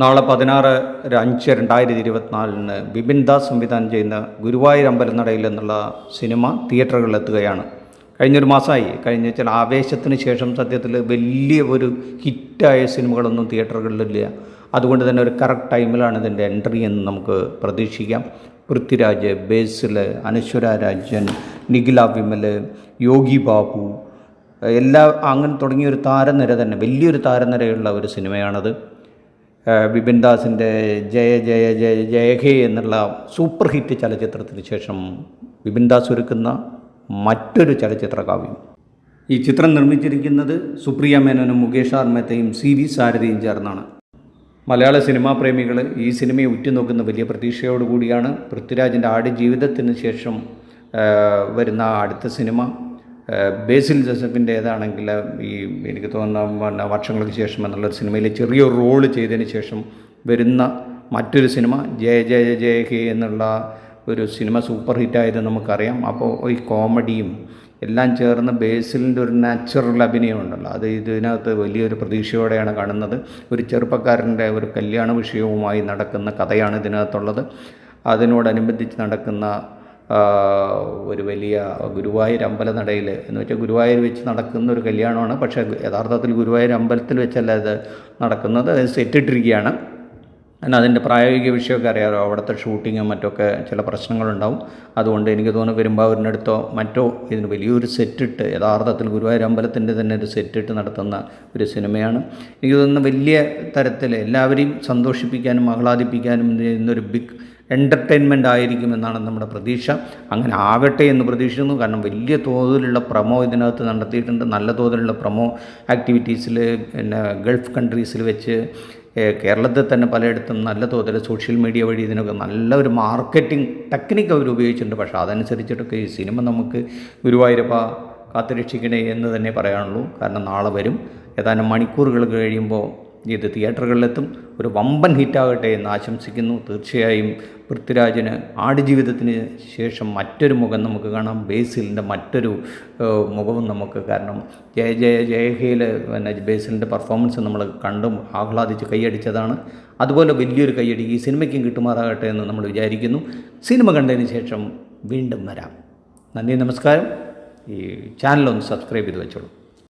നാളെ പതിനാറ് അഞ്ച് രണ്ടായിരത്തി ഇരുപത്തിനാലിന് ബിപിൻ ദാസ് സംവിധാനം ചെയ്യുന്ന ഗുരുവായൂർ അമ്പലനടയിൽ എന്നുള്ള സിനിമ തിയേറ്ററുകളിൽ എത്തുകയാണ്. കഴിഞ്ഞൊരു മാസമായി. കഴിഞ്ഞ ചില ആവേശത്തിന് ശേഷം സത്യത്തിൽ വലിയ ഒരു ഹിറ്റായ സിനിമകളൊന്നും തിയേറ്ററുകളിലില്ല. അതുകൊണ്ട് തന്നെ ഒരു കറക്റ്റ് ടൈമിലാണ് ഇതിന്റെ എൻട്രി എന്ന് നമുക്ക് പ്രതീക്ഷിക്കാം. പൃഥ്വിരാജ് ബേസിൽ അനശ്വര രാജൻ നിഖില വിമൽ യോഗി ബാബു എല്ലാ അങ്ങനെ തുടങ്ങിയ ഒരു താരനിര തന്നെ വലിയൊരു താരനിരയുള്ള ഒരു സിനിമയാണത്. ബിപിൻ ദാസിന്റെ ജയ ജയ ജയ ജയ ഹേ എന്നുള്ള സൂപ്പർ ഹിറ്റ് ചലച്ചിത്രത്തിന് ശേഷം ബിപിൻ ദാസ് ഒരുക്കുന്ന മറ്റൊരു ചലച്ചിത്ര കാവ്യം. ഈ ചിത്രം നിർമ്മിച്ചിരിക്കുന്നത് സുപ്രിയ മേനോനും മുകേഷ് ആർ മേത്തയും സി വി സാരഥിയും ചേർന്നാണ്. മലയാള സിനിമാ പ്രേമികൾ ഈ സിനിമയെ ഉറ്റുനോക്കുന്ന വലിയ പ്രതീക്ഷയോടുകൂടിയാണ് പൃഥ്വിരാജിന്റെ ആടുജീവിതത്തിന് ശേഷം വരുന്ന അടുത്ത സിനിമ. ബേസിൽ ജോസഫിന്റെ ഏതാണെങ്കിൽ ഈ എനിക്ക് തോന്നുന്ന വർഷങ്ങൾക്ക് ശേഷം എന്നുള്ള സിനിമയിൽ ചെറിയൊരു റോൾ ചെയ്തതിന് ശേഷം വരുന്ന മറ്റൊരു സിനിമ ജയ ജയ ജയ ഹേ എന്നുള്ള ഒരു സിനിമ സൂപ്പർ ഹിറ്റായത് നമുക്കറിയാം. അപ്പോൾ ഈ കോമഡിയും എല്ലാം ചേർന്ന് ബേസിലിന്റെ ഒരു നാച്ചുറൽ അഭിനയമുണ്ടല്ലോ അത് ഇതിനകത്ത് വലിയൊരു പ്രതീക്ഷയോടെയാണ് കാണുന്നത്. ഒരു ചെറുപ്പക്കാരന്റെ ഒരു കല്യാണ വിഷയവുമായി നടക്കുന്ന കഥയാണ് ഇതിനകത്തുള്ളത്. അതിനോടനുബന്ധിച്ച് നടക്കുന്ന ഒരു വലിയ ഗുരുവായൂർ അമ്പലനടയിൽ എന്ന് വെച്ചാൽ ഗുരുവായൂർ വെച്ച് നടക്കുന്ന ഒരു കല്യാണമാണ്. പക്ഷേ യഥാർത്ഥത്തിൽ ഗുരുവായൂർ അമ്പലത്തിൽ വെച്ചല്ല ഇത് നടക്കുന്നത്. അത് സെറ്റിട്ടിരിക്കുകയാണ്. എന്നാൽ അതിന്റെ പ്രായോഗിക വിഷയമൊക്കെ അറിയാമല്ലോ അവിടുത്തെ ഷൂട്ടിങ്ങും മറ്റൊക്കെ ചില പ്രശ്നങ്ങളുണ്ടാവും. അതുകൊണ്ട് എനിക്ക് തോന്നുന്നു പെരുമ്പാവൂരിന്റെ അടുത്തോ മറ്റോ ഇതിന് വലിയൊരു സെറ്റിട്ട് യഥാർത്ഥത്തിൽ ഗുരുവായൂർ അമ്പലത്തിന്റെ തന്നെ ഒരു സെറ്റിട്ട് നടത്തുന്ന ഒരു സിനിമയാണ്. എനിക്ക് തോന്നുന്നു വലിയ തരത്തിൽ എല്ലാവരെയും സന്തോഷിപ്പിക്കാനും ആഹ്ലാദിപ്പിക്കാനും ഇന്നൊരു ബിഗ് എന്റർടൈൻമെന്റ് ആയിരിക്കുമെന്നാണ് നമ്മുടെ പ്രതീക്ഷ. അങ്ങനെ ആവട്ടെ എന്ന് പ്രതീക്ഷിക്കുന്നു. കാരണം വലിയ തോതിലുള്ള പ്രമോ ഇതിനകത്ത് നടത്തിയിട്ടുണ്ട്. നല്ല തോതിലുള്ള പ്രമോ ആക്ടിവിറ്റീസിൽ പിന്നെ ഗൾഫ് കൺട്രീസിൽ വെച്ച് കേരളത്തിൽ തന്നെ പലയിടത്തും നല്ല തോതിൽ സോഷ്യൽ മീഡിയ വഴി ഇതിനൊക്കെ നല്ല ഒരു മാർക്കറ്റിംഗ് ടെക്നിക്ക് അവർ ഉപയോഗിച്ചിട്ടുണ്ട്. പക്ഷേ അതനുസരിച്ചിട്ടൊക്കെ ഈ സിനിമ നമുക്ക് ഗുരുവായൂരപ്പ കാത്തുരക്ഷിക്കണേ എന്ന് തന്നെ പറയാനുള്ളൂ. കാരണം നാളെ വരും. ഏതാനും മണിക്കൂറുകൾ കഴിയുമ്പോൾ ഇത് തിയേറ്ററുകളിലെത്തും. ഒരു വമ്പൻ ഹിറ്റാകട്ടെ എന്ന് ആശംസിക്കുന്നു. തീർച്ചയായും പൃഥ്വിരാജിന് ആടുജീവിതത്തിന് ശേഷം മറ്റൊരു മുഖം നമുക്ക് കാണാം. ബേസിലിന്റെ മറ്റൊരു മുഖവും നമുക്ക് കാരണം ജയ ജയ ജയഹയിൽ പിന്നെ ബേസിലിന്റെ പെർഫോമൻസ് നമ്മൾ കണ്ടും ആഹ്ലാദിച്ച് കൈയടിച്ചതാണ്. അതുപോലെ വലിയൊരു കൈയടി ഈ സിനിമയ്ക്കും കിട്ടുമാറാകട്ടെ എന്ന് നമ്മൾ വിചാരിക്കുന്നു. സിനിമ കണ്ടതിന് ശേഷം വീണ്ടും വരാം. നന്ദി നമസ്കാരം. ഈ ചാനലൊന്ന് സബ്സ്ക്രൈബ് ചെയ്ത് വെച്ചോളൂ.